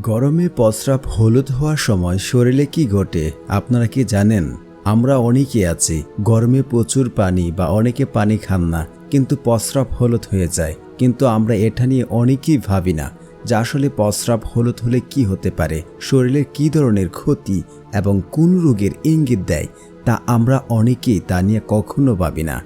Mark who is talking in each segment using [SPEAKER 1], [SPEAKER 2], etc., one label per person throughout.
[SPEAKER 1] গরমে প্রস্রাব হলুদ হওয়ার সময় শরীরে কি ঘটে, আপনারা কি জানেন? আমরা অনেকে আছি, গরমে প্রচুর পানি বা অনেকে পানি খান না, কিন্তু প্রস্রাব হলুদ হয়ে যায়। কিন্তু আমরা এটা নিয়ে অনেকেই ভাবি না যে আসলে প্রস্রাব হলুদ হলে কি হতে পারে শরীরের কি ধরনের ক্ষতি এবং কোন রোগের ইঙ্গিত দেয়, তা আমরা অনেকেই তা নিয়ে কখনো ভাবি না।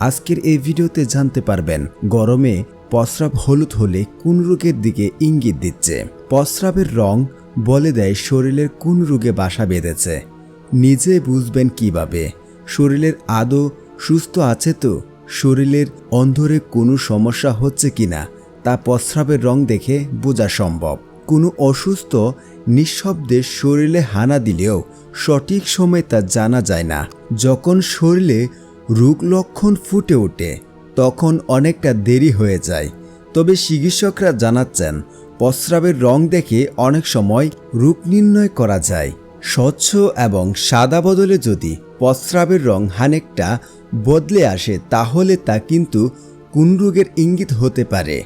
[SPEAKER 1] আজকের এই ভিডিওতে জানতে পারবেন, গরমে প্রস্রাব হলুদ হলে কোন রোগের দিকে ইঙ্গিত দিচ্ছে। প্রস্রাবের রং বলে দেয় শরীরের কোন রোগে বাসা বেঁধেছে। নিজে বুঝবেন কীভাবে? শরীরের আদৌ সুস্থ আছে তো? শরীরের অন্ধরে কোনো সমস্যা হচ্ছে কি না তা প্রস্রাবের রং দেখে বোঝা সম্ভব। কোনো অসুস্থ নিঃশব্দে শরীরে হানা দিলেও সঠিক সময় তা জানা যায় না। যখন শরীরে রোগ লক্ষণ ফুটে ওঠে, তখন অনেকটা দেরি হয়ে যায়। তবে চিকিৎসকরা জানাচ্ছেন প্রস্রাবের রং দেখে অনেক সময় রোগ নির্ণয় করা যায়। স্বচ্ছ এবং সাদা বদলে যদি প্রস্রাবের রং খানিকটা বদলে আসে, তাহলে তা কিন্তু কোন রোগের ইঙ্গিত হতে পারে।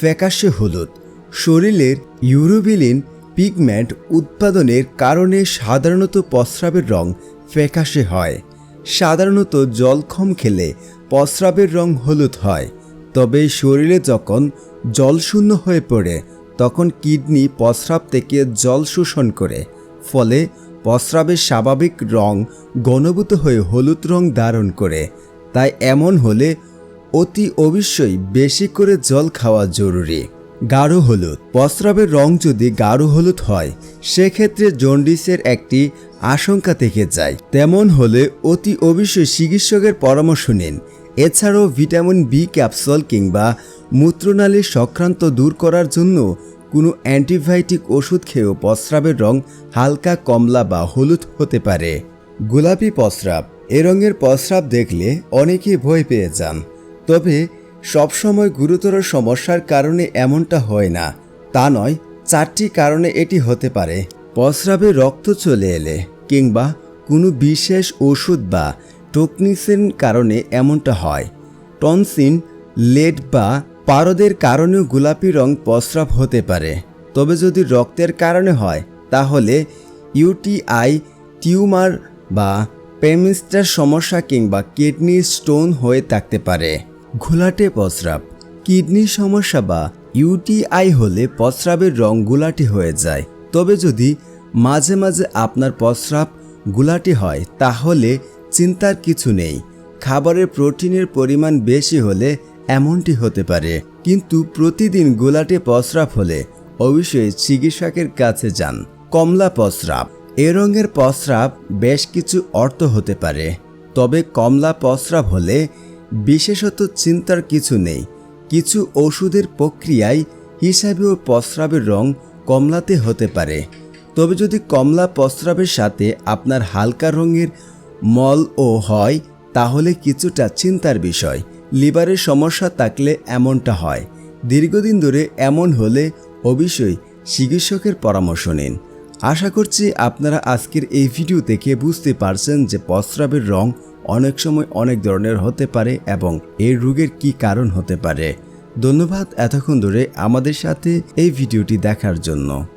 [SPEAKER 1] ফ্যাকাশে হলুদ। শরীরের ইউরোবিলিন পিগমেন্ট উৎপাদনের কারণে সাধারণত প্রস্রাবের রং ফ্যাকাশে হয়। সাধারণত জলক্ষম খেলে প্রস্রাবের রং হলুদ হয়। তবে শরীরে যখন জলশূন্য হয়ে পড়ে তখন কিডনি প্রস্রাব থেকে জল শোষণ করে, ফলে প্রস্রাবের স্বাভাবিক রং ঘনীভূত হয়ে হলুদ রং ধারণ করে। তাই এমন হলে অতি অবশ্যই বেশি করে জল খাওয়া জরুরি। গাঢ় হলুদ। প্রস্রাবের রং যদি গাঢ় হলুদ হয়, সেক্ষেত্রে জন্ডিসের একটি আশঙ্কা থেকে যায়। তেমন হলে অতি অবশ্যই চিকিৎসকের পরামর্শ নিন। এছাড়াও ভিটামিন বি ক্যাপসুল কিংবা মূত্রনালীর সক্রান্ত দূর করার জন্য কোনো অ্যান্টিবায়োটিক ওষুধ খেয়েও প্রস্রাবের রং হালকা কমলা বা হলুদ হতে পারে। গোলাপি প্রস্রাব, এ রঙের প্রস্রাব দেখলে অনেকেই ভয় পেয়ে যান। তবে সবসময় গুরুতর সমস্যার কারণে এমনটা হয় না। তা নয়, চারটি কারণে এটি হতে পারে। প্রস্রাবে রক্ত চলে এলে কিংবা কোনো বিশেষ ওষুধ বা টোকনিসের কারণে এমনটা হয়। টনসিন, লেড বা পারদের কারণেও গোলাপি রং প্রস্রাব হতে পারে। তবে যদি রক্তের কারণে হয়, তাহলে ইউটিআই, টিউমার বা পেমিস্টার সমস্যা কিংবা কিডনি স্টোন হয়ে থাকতে পারে। ঘোলাটে প্রস্রাব। কিডনির সমস্যা বা ইউটিআই হলে প্রস্রাবের রং গোলাটি হয়ে যায়। তবে যদি মাঝে মাঝে আপনার প্রস্রাব গোলাটি হয়, তাহলে চিন্তার কিছু নেই। খাবারের প্রোটিনের পরিমাণ বেশি হলে এমনটি হতে পারে। কিন্তু প্রতিদিন গোলাটে প্রস্রাব হলে অবশ্যই চিকিৎসকের কাছে যান। কমলা প্রস্রাব এ রঙের প্রস্রাব বেশ কিছু অর্থ হতে পারে। তবে কমলা প্রস্রাব হলে বিশেষত চিন্তার কিছু নেই। কিছু ওষুধের প্রক্রিয়ায় হিসাবেও প্রস্রাবের রং কমলাতে হতে পারে। তবে যদি কমলা প্রস্রাবের সাথে আপনার হালকা রঙের মল ও হয়, তাহলে কিছুটা চিন্তার বিষয়। লিভারের সমস্যা থাকলে এমনটা হয়। দীর্ঘদিন ধরে এমন হলে অবশ্যই চিকিৎসকের পরামর্শ নিন। আশা করছি আপনারা আজকের এই ভিডিও থেকে বুঝতে পারছেন যে প্রস্রাবের রং অনেক সময় অনেক ধরনের হতে পারে এবং এই রোগের কি কারণ হতে পারে। ধন্যবাদ এতক্ষণ ধরে আমাদের সাথে এই ভিডিওটি দেখার জন্য।